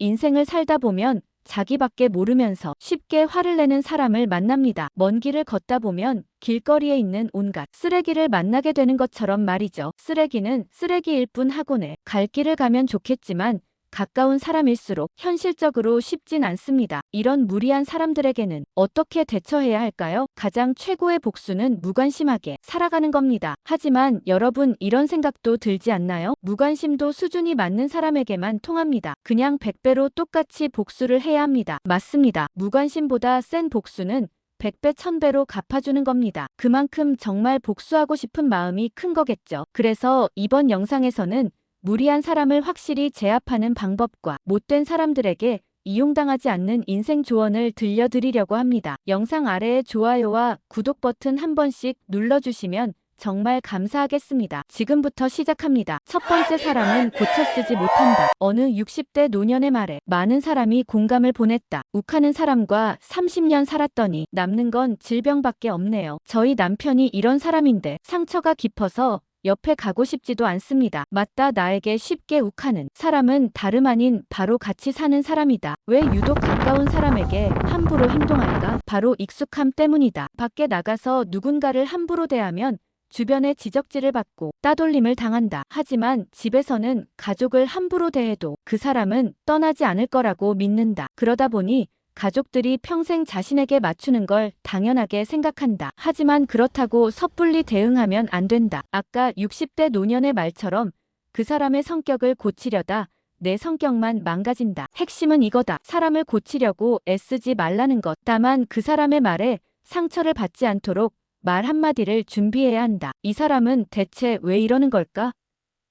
인생을 살다 보면 자기밖에 모르면서 쉽게 화를 내는 사람을 만납니다. 먼 길을 걷다 보면 길거리에 있는 온갖 쓰레기를 만나게 되는 것처럼 말이죠. 쓰레기는 쓰레기일 뿐 하고는 갈 길을 가면 좋겠지만 가까운 사람일수록 현실적으로 쉽진 않습니다. 이런 무리한 사람들에게는 어떻게 대처해야 할까요? 가장 최고의 복수는 무관심하게 살아가는 겁니다. 하지만 여러분 이런 생각도 들지 않나요? 무관심도 수준이 맞는 사람에게만 통합니다. 그냥 100배로 똑같이 복수를 해야 합니다. 맞습니다. 무관심보다 센 복수는 100배, 1000배로 갚아주는 겁니다. 그만큼 정말 복수하고 싶은 마음이 큰 거겠죠. 그래서 이번 영상에서는 무리한 사람을 확실히 제압하는 방법과 못된 사람들에게 이용당하지 않는 인생 조언을 들려드리려고 합니다. 영상 아래에 좋아요와 구독 버튼 한 번씩 눌러주시면 정말 감사하겠습니다. 지금부터 시작합니다. 첫 번째 사람은 고쳐 쓰지 못한다. 어느 60대 노년의 말에 많은 사람이 공감을 보냈다. 욱하는 사람과 30년 살았더니 남는 건 질병밖에 없네요. 저희 남편이 이런 사람인데 상처가 깊어서 옆에 가고 싶지도 않습니다. 맞다 나에게 쉽게 욱하는 사람은 다름 아닌 바로 같이 사는 사람이다. 왜 유독 가까운 사람에게 함부로 행동할까? 바로 익숙함 때문이다. 밖에 나가서 누군가를 함부로 대하면 주변의 지적질을 받고 따돌림을 당한다. 하지만 집에서는 가족을 함부로 대해도 그 사람은 떠나지 않을 거라고 믿는다. 그러다 보니 가족들이 평생 자신에게 맞추는 걸 당연하게 생각한다. 하지만 그렇다고 섣불리 대응하면 안 된다. 아까 60대 노년의 말처럼 그 사람의 성격을 고치려다 내 성격만 망가진다. 핵심은 이거다. 사람을 고치려고 애쓰지 말라는 것. 다만 그 사람의 말에 상처를 받지 않도록 말 한마디를 준비해야 한다. 이 사람은 대체 왜 이러는 걸까?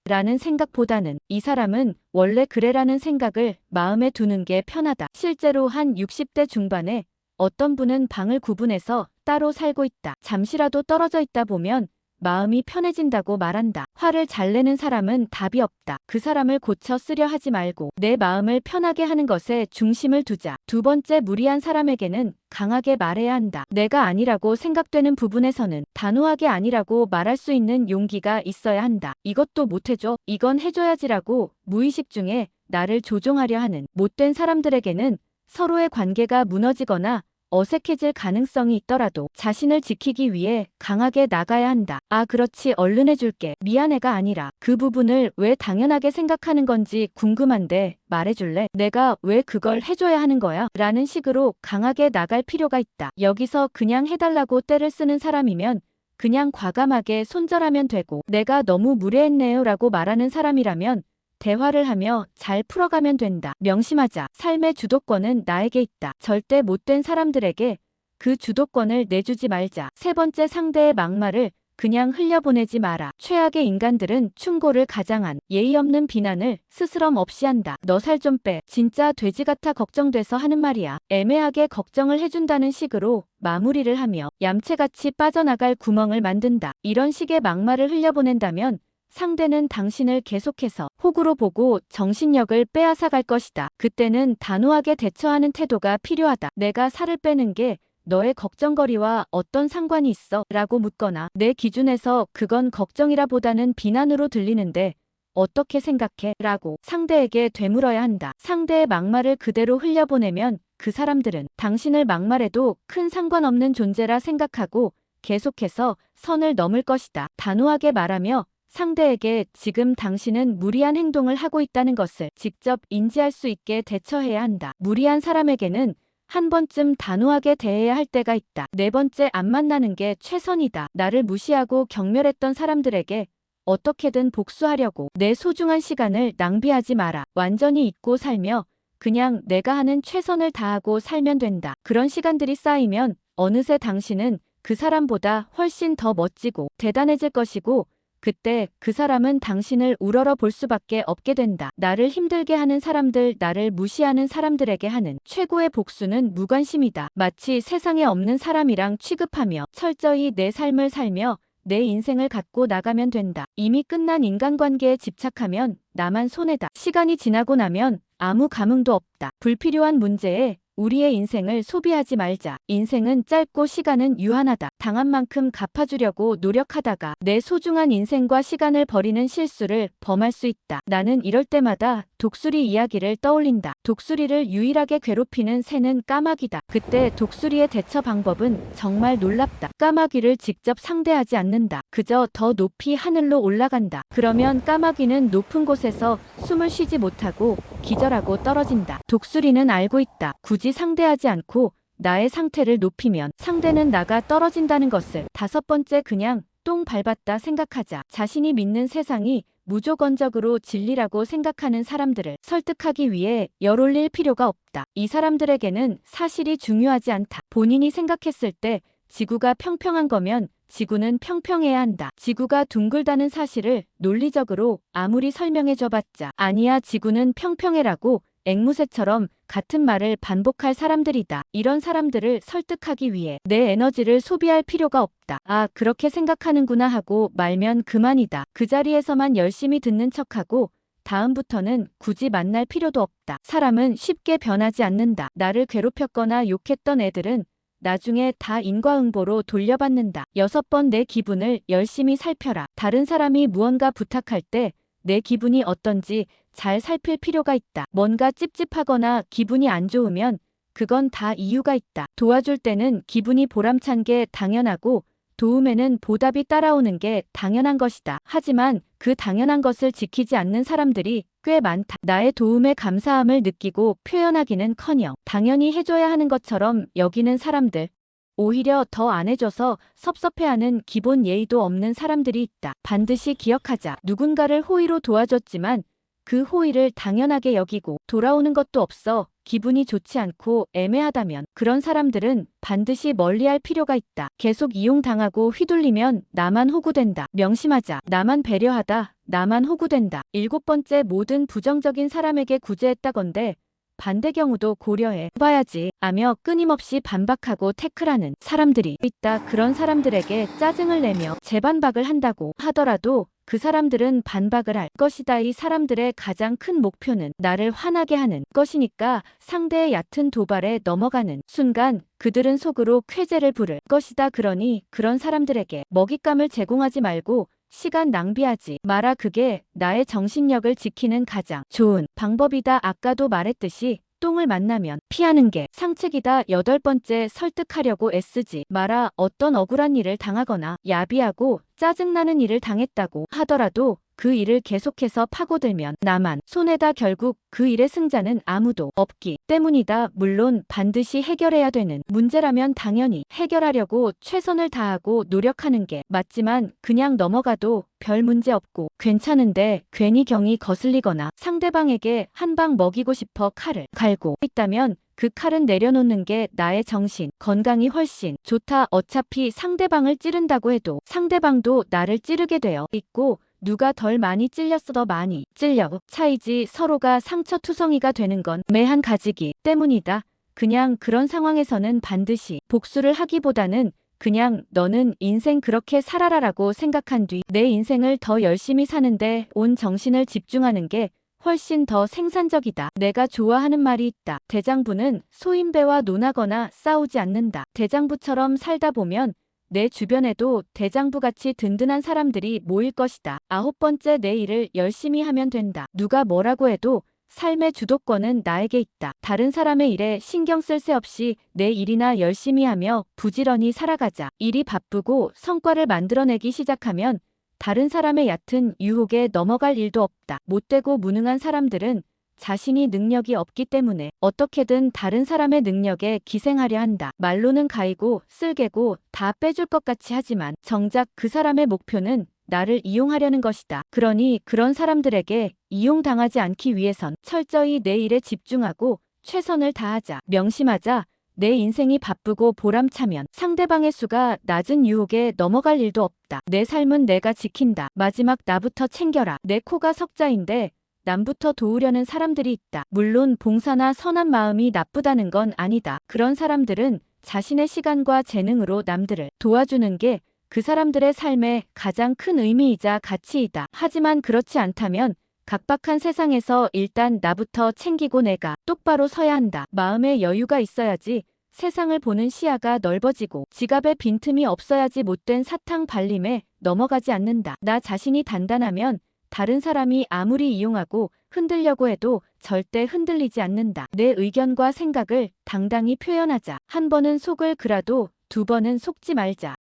라는 생각보다는 이 사람은 원래 그래라는 생각을 마음에 두는 게 편하다. 실제로 한 60대 중반에 어떤 분은 방을 구분해서 따로 살고 있다. 잠시라도 떨어져 있다 보면 마음이 편해진다고 말한다. 화를 잘 내는 사람은 답이 없다. 그 사람을 고쳐 쓰려 하지 말고 내 마음을 편하게 하는 것에 중심을 두자. 두 번째 무리한 사람에게는 강하게 말해야 한다. 내가 아니라고 생각되는 부분에서는 단호하게 아니라고 말할 수 있는 용기가 있어야 한다. 이것도 못해줘. 이건 해줘야지라고 무의식 중에 나를 조종하려 하는 못된 사람들에게는 서로의 관계가 무너지거나 어색해질 가능성이 있더라도 자신을 지키기 위해 강하게 나가야 한다. 아, 그렇지. 얼른 해줄게. 미안해가 아니라 그 부분을 왜 당연하게 생각하는 건지 궁금한데 말해줄래? 내가 왜 그걸 해줘야 하는 거야? 라는 식으로 강하게 나갈 필요가 있다. 여기서 그냥 해달라고 때를 쓰는 사람이면 그냥 과감하게 손절하면 되고 내가 너무 무례했네요 라고 말하는 사람이라면 대화를 하며 잘 풀어가면 된다. 명심하자. 삶의 주도권은 나에게 있다. 절대 못된 사람들에게 그 주도권을 내주지 말자. 세 번째 상대의 막말을 그냥 흘려보내지 마라. 최악의 인간들은 충고를 가장한 예의 없는 비난을 스스럼 없이 한다. 너 살 좀 빼. 진짜 돼지 같아 걱정돼서 하는 말이야. 애매하게 걱정을 해준다는 식으로 마무리를 하며 얌체같이 빠져나갈 구멍을 만든다. 이런 식의 막말을 흘려보낸다면 상대는 당신을 계속해서 호구로 보고 정신력을 빼앗아갈 것이다. 그때는 단호하게 대처하는 태도가 필요하다. 내가 살을 빼는 게 너의 걱정거리와 어떤 상관이 있어? 라고 묻거나 내 기준에서 그건 걱정이라 보다는 비난으로 들리는데 어떻게 생각해? 라고 상대에게 되물어야 한다. 상대의 막말을 그대로 흘려보내면 그 사람들은 당신을 막말해도 큰 상관없는 존재라 생각하고 계속해서 선을 넘을 것이다. 단호하게 말하며 상대에게 지금 당신은 무리한 행동을 하고 있다는 것을 직접 인지할 수 있게 대처해야 한다. 무리한 사람에게는 한 번쯤 단호하게 대해야 할 때가 있다. 네 번째 안 만나는 게 최선이다. 나를 무시하고 경멸했던 사람들에게 어떻게든 복수하려고 내 소중한 시간을 낭비하지 마라. 완전히 잊고 살며 그냥 내가 하는 최선을 다하고 살면 된다. 그런 시간들이 쌓이면 어느새 당신은 그 사람보다 훨씬 더 멋지고 대단해질 것이고 그때 그 사람은 당신을 우러러 볼 수밖에 없게 된다. 나를 힘들게 하는 사람들, 나를 무시하는 사람들에게 하는 최고의 복수는 무관심이다. 마치 세상에 없는 사람이랑 취급하며 철저히 내 삶을 살며 내 인생을 갖고 나가면 된다. 이미 끝난 인간관계에 집착하면 나만 손해다. 시간이 지나고 나면 아무 감흥도 없다. 불필요한 문제에 우리의 인생을 소비하지 말자. 인생은 짧고 시간은 유한하다. 당한 만큼 갚아주려고 노력하다가 내 소중한 인생과 시간을 버리는 실수를 범할 수 있다. 나는 이럴 때마다 독수리 이야기를 떠올린다. 독수리를 유일하게 괴롭히는 새는 까마귀다. 그때 독수리의 대처 방법은 정말 놀랍다. 까마귀를 직접 상대하지 않는다. 그저 더 높이 하늘로 올라간다. 그러면 까마귀는 높은 곳에서 숨을 쉬지 못하고 기절하고 떨어진다. 독수리는 알고 있다. 굳이 상대하지 않고 나의 상태를 높이면 상대는 나가 떨어진다는 것을 다섯 번째 그냥 똥 밟았다 생각하자. 자신이 믿는 세상이 무조건적으로 진리라고 생각하는 사람들을 설득하기 위해 열 올릴 필요가 없다. 이 사람들에게는 사실이 중요하지 않다. 본인이 생각했을 때 지구가 평평한 거면 지구는 평평해야 한다. 지구가 둥글다는 사실을 논리적으로 아무리 설명해 줘봤자 아니야 지구는 평평해라고 앵무새처럼 같은 말을 반복할 사람들이다. 이런 사람들을 설득하기 위해 내 에너지를 소비할 필요가 없다. 아, 그렇게 생각하는구나 하고 말면 그만이다. 그 자리에서만 열심히 듣는 척하고 다음부터는 굳이 만날 필요도 없다. 사람은 쉽게 변하지 않는다. 나를 괴롭혔거나 욕했던 애들은 나중에 다 인과응보로 돌려받는다. 여섯 번 내 기분을 열심히 살펴라. 다른 사람이 무언가 부탁할 때 내 기분이 어떤지 잘 살필 필요가 있다. 뭔가 찝찝하거나 기분이 안 좋으면 그건 다 이유가 있다. 도와줄 때는 기분이 보람찬 게 당연하고 도움에는 보답이 따라오는 게 당연한 것이다. 하지만 그 당연한 것을 지키지 않는 사람들이 꽤 많다. 나의 도움에 감사함을 느끼고 표현하기는 커녕 당연히 해줘야 하는 것처럼 여기는 사람들. 오히려 더 안 해줘서 섭섭해하는 기본 예의도 없는 사람들이 있다. 반드시 기억하자. 누군가를 호의로 도와줬지만 그 호의를 당연하게 여기고 돌아오는 것도 없어 기분이 좋지 않고 애매하다면 그런 사람들은 반드시 멀리할 필요가 있다. 계속 이용당하고 휘둘리면 나만 호구된다. 명심하자. 나만 배려하다. 나만 호구된다. 일곱 번째 모든 부정적인 사람에게 구제했다건데 반대 경우도 고려해 봐야지 하며 끊임없이 반박하고 태클하는 사람들이 있다. 그런 사람들에게 짜증을 내며 재반박을 한다고 하더라도 그 사람들은 반박을 할 것이다. 이 사람들의 가장 큰 목표는 나를 화나게 하는 것이니까 상대의 얕은 도발에 넘어가는 순간 그들은 속으로 쾌재를 부를 것이다. 그러니 그런 사람들에게 먹잇감을 제공하지 말고 시간 낭비하지 마라. 그게 나의 정신력을 지키는 가장 좋은 방법이다. 아까도 말했듯이 똥을 만나면 피하는 게 상책이다. 여덟 번째 설득하려고 애쓰지 마라. 어떤 억울한 일을 당하거나 야비하고 짜증나는 일을 당했다고 하더라도 그 일을 계속해서 파고들면 나만 손해다 결국 그 일의 승자는 아무도 없기 때문이다. 물론 반드시 해결해야 되는 문제라면 당연히 해결하려고 최선을 다하고 노력하는 게 맞지만 그냥 넘어가도 별 문제 없고 괜찮은데 괜히 경이 거슬리거나 상대방에게 한 방 먹이고 싶어 칼을 갈고 있다면 그 칼은 내려놓는 게 나의 정신, 건강이 훨씬 좋다. 어차피 상대방을 찌른다고 해도 상대방도 나를 찌르게 되어 있고 누가 덜 많이 찔렸어 더 많이 찔려 차이지 서로가 상처투성이가 되는 건 매한 가지기 때문이다. 그냥 그런 상황에서는 반드시 복수를 하기보다는 그냥 너는 인생 그렇게 살아라라고 생각한 뒤 내 인생을 더 열심히 사는데 온 정신을 집중하는 게 훨씬 더 생산적이다. 내가 좋아하는 말이 있다. 대장부는 소인배와 논하거나 싸우지 않는다. 대장부처럼 살다 보면 내 주변에도 대장부같이 든든한 사람들이 모일 것이다. 아홉 번째 내 일을 열심히 하면 된다. 누가 뭐라고 해도 삶의 주도권은 나에게 있다. 다른 사람의 일에 신경 쓸 새 없이 내 일이나 열심히 하며 부지런히 살아가자. 일이 바쁘고 성과를 만들어내기 시작하면 다른 사람의 얕은 유혹에 넘어갈 일도 없다. 못되고 무능한 사람들은 자신이 능력이 없기 때문에 어떻게든 다른 사람의 능력에 기생하려 한다. 말로는 가이고 쓸개고 다 빼줄 것 같이 하지만 정작 그 사람의 목표는 나를 이용하려는 것이다. 그러니 그런 사람들에게 이용당하지 않기 위해선 철저히 내 일에 집중하고 최선을 다하자. 명심하자. 내 인생이 바쁘고 보람차면 상대방의 수가 낮은 유혹에 넘어갈 일도 없다. 내 삶은 내가 지킨다. 마지막 나부터 챙겨라. 내 코가 석자인데 남부터 도우려는 사람들이 있다. 물론 봉사나 선한 마음이 나쁘다는 건 아니다. 그런 사람들은 자신의 시간과 재능으로 남들을 도와주는 게 그 사람들의 삶의 가장 큰 의미이자 가치이다. 하지만 그렇지 않다면 각박한 세상에서 일단 나부터 챙기고 내가 똑바로 서야 한다. 마음에 여유가 있어야지 세상을 보는 시야가 넓어지고 지갑에 빈틈이 없어야지 못된 사탕 발림에 넘어가지 않는다. 나 자신이 단단하면 다른 사람이 아무리 이용하고 흔들려고 해도 절대 흔들리지 않는다. 내 의견과 생각을 당당히 표현하자. 한 번은 속을 그라도 두 번은 속지 말자.